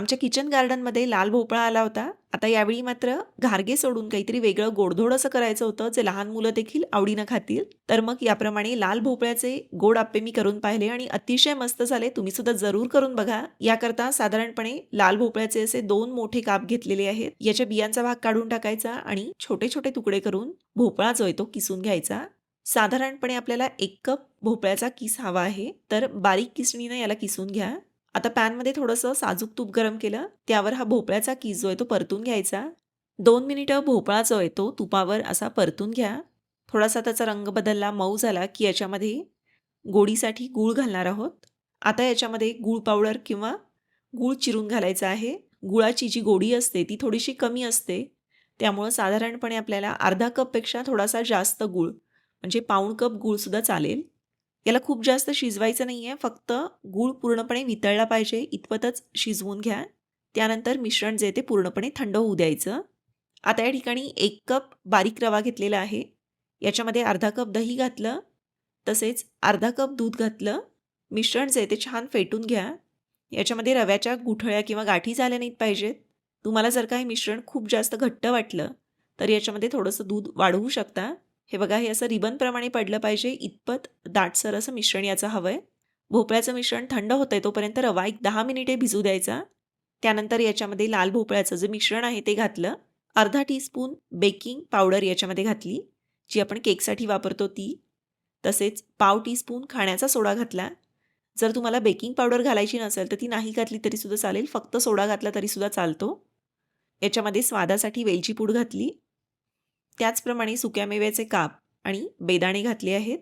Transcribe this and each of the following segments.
आमच्या किचन गार्डनमध्ये लाल भोपळा आला होता. आता यावेळी मात्र घारगे सोडून काहीतरी वेगळं गोडधोड असं करायचं होतं जे लहान मुलं देखील आवडीनं खातील. तर मग याप्रमाणे लाल भोपळ्याचे गोड आप्पे मी करून पाहिले आणि अतिशय मस्त झाले. तुम्ही सुद्धा जरूर करून बघा. याकरता साधारणपणे लाल भोपळ्याचे असे दोन मोठे काप घेतलेले आहेत. याच्या बियांचा भाग काढून टाकायचा आणि छोटे छोटे तुकडे करून भोपळा जो आहे तो किसून घ्यायचा. साधारणपणे आपल्याला एक कप भोपळ्याचा किस हवा आहे. तर बारीक किसणीनं याला किसून घ्या. आता पॅनमध्ये थोडंसं साजूक तूप गरम केलं त्यावर हा भोपळ्याचा कीस जो आहे तो परतून घ्यायचा. दोन मिनिटं भोपळा जो आहे तो तुपावर असा परतून घ्या. थोडासा त्याचा रंग बदलला मऊ झाला की याच्यामध्ये गोडीसाठी गूळ घालणार आहोत. आता याच्यामध्ये गूळ पावडर किंवा गूळ चिरून घालायचा आहे. गुळाची जी गोडी असते ती थोडीशी कमी असते. त्यामुळं साधारणपणे आपल्याला अर्धा कपपेक्षा थोडासा जास्त गूळ म्हणजे पाऊण कप गूळसुद्धा चालेल. याला खूप जास्त शिजवायचं नाही आहे फक्त गूळ पूर्णपणे वितळला पाहिजे. इतपतच शिजवून घ्या. त्यानंतर मिश्रण जे ते पूर्णपणे थंड होऊ द्यायचं. आता या ठिकाणी एक कप बारीक रवा घेतलेला आहे. याच्यामध्ये अर्धा कप दही घातलं. तसेच अर्धा कप दूध घातलं. मिश्रण जे ते छान फेटून घ्या. याच्यामध्ये रव्याच्या गुठळ्या किंवा गाठी झाल्या नाहीत पाहिजेत. तुम्हाला जर काही मिश्रण खूप जास्त घट्ट वाटलं तर याच्यामध्ये थोडंसं दूध वाढवू शकता. हे बघा हे असं रिबनप्रमाणे पडलं पाहिजे. इतपत दाटसर असं मिश्रण याचं हवं आहे भोपळ्याचं मिश्रण थंड होतं आहे तोपर्यंत रवा एक दहा मिनिटे भिजू द्यायचा. त्यानंतर याच्यामध्ये लाल भोपळ्याचं जे मिश्रण आहे ते घातलं. अर्धा टीस्पून बेकिंग पावडर याच्यामध्ये घातली जी आपण केकसाठी वापरतो ती. तसेच पाव टीस्पून खाण्याचा सोडा घातला. जर तुम्हाला बेकिंग पावडर घालायची नसेल तर ती नाही घातली तरीसुद्धा चालेल. फक्त सोडा घातला तरीसुद्धा चालतो. याच्यामध्ये स्वादासाठी वेलची पूड घातली. त्याचप्रमाणे सुक्या मेव्याचे काप आणि बेदाणे घातले आहेत.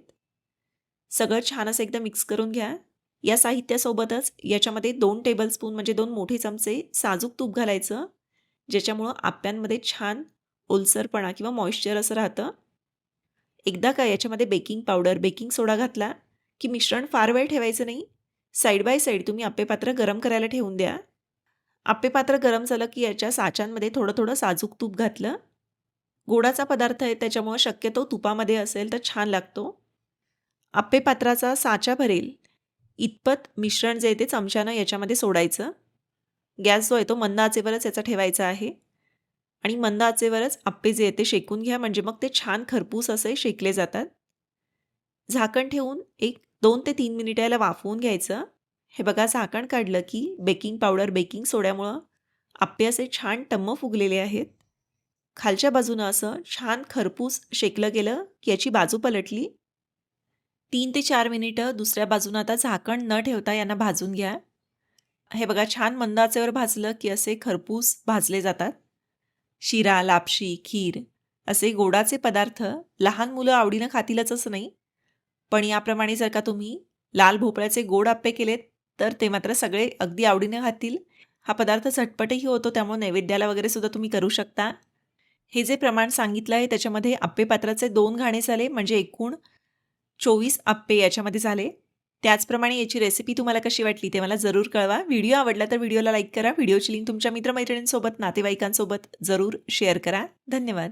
सगळं छान असं एकदा मिक्स करून घ्या. या साहित्यासोबतच याच्यामध्ये दोन टेबलस्पून म्हणजे दोन मोठे चमचे साजूक तूप घालायचं ज्याच्यामुळं आप्यांमध्ये छान ओलसरपणा किंवा मॉइश्चर असं राहतं. एकदा का याच्यामध्ये बेकिंग पावडर बेकिंग सोडा घातला की मिश्रण फार वेळ ठेवायचं नाही. साईड बाय साईड तुम्ही आप्पेपात्र गरम करायला ठेवून द्या. आप्पेपात्र गरम झालं की याच्या साच्यांमध्ये थोडं थोडं साजूक तूप घातलं. गोडाचा पदार्थ आहे त्याच्यामुळं शक्यतो तुपामध्ये असेल तर छान लागतो. आप्पे पात्राचा साचा भरेल. इतपत मिश्रण जे आहे ते चमच्यानं याच्यामध्ये सोडायचं. गॅस जो आहे तो मंद आचेवरच याचा ठेवायचा आहे. आणि मंद आचेवरच आप्पे जे आहे ते शेकून घ्या म्हणजे मग ते छान खरपूस असे शेकले जातात. झाकण ठेवून एक दोन ते तीन मिनिटं याला वाफवून घ्यायचं. हे बघा झाकण काढलं की बेकिंग पावडर बेकिंग सोड्यामुळं आप्पे असे छान टम्म फुगलेले आहेत. खालच्या बाजूनं असं छान खरपूस शेकलं गेलं की याची बाजू पलटली. तीन ते चार मिनिटं दुसऱ्या बाजूनं आता झाकण न ठेवता यांना भाजून घ्या. हे बघा छान मंदाचेवर भाजलं की असे खरपूस भाजले जातात. शिरा लापशी खीर असे गोडाचे पदार्थ लहान मुलं आवडीनं खातीलच असं नाही. पण याप्रमाणे जर का तुम्ही लाल भोपळ्याचे गोड आप्पे केलेत तर ते मात्र सगळे अगदी आवडीनं खातील. हा पदार्थ झटपटही होतो त्यामुळे नैवेद्याला वगैरे सुद्धा तुम्ही करू शकता. हे जे प्रमाण सांगितलं आहे त्याच्यामध्ये आप्पे पात्राचे दोन घाणे झाले म्हणजे एकूण चोवीस आप्पे याच्यामध्ये झाले. त्याचप्रमाणे याची रेसिपी तुम्हाला कशी वाटली ते मला जरूर कळवा. व्हिडिओ आवडला तर व्हिडिओला लाईक करा. व्हिडिओची लिंक तुमच्या मित्रमैत्रिणींसोबत नातेवाईकांसोबत जरूर शेअर करा. धन्यवाद.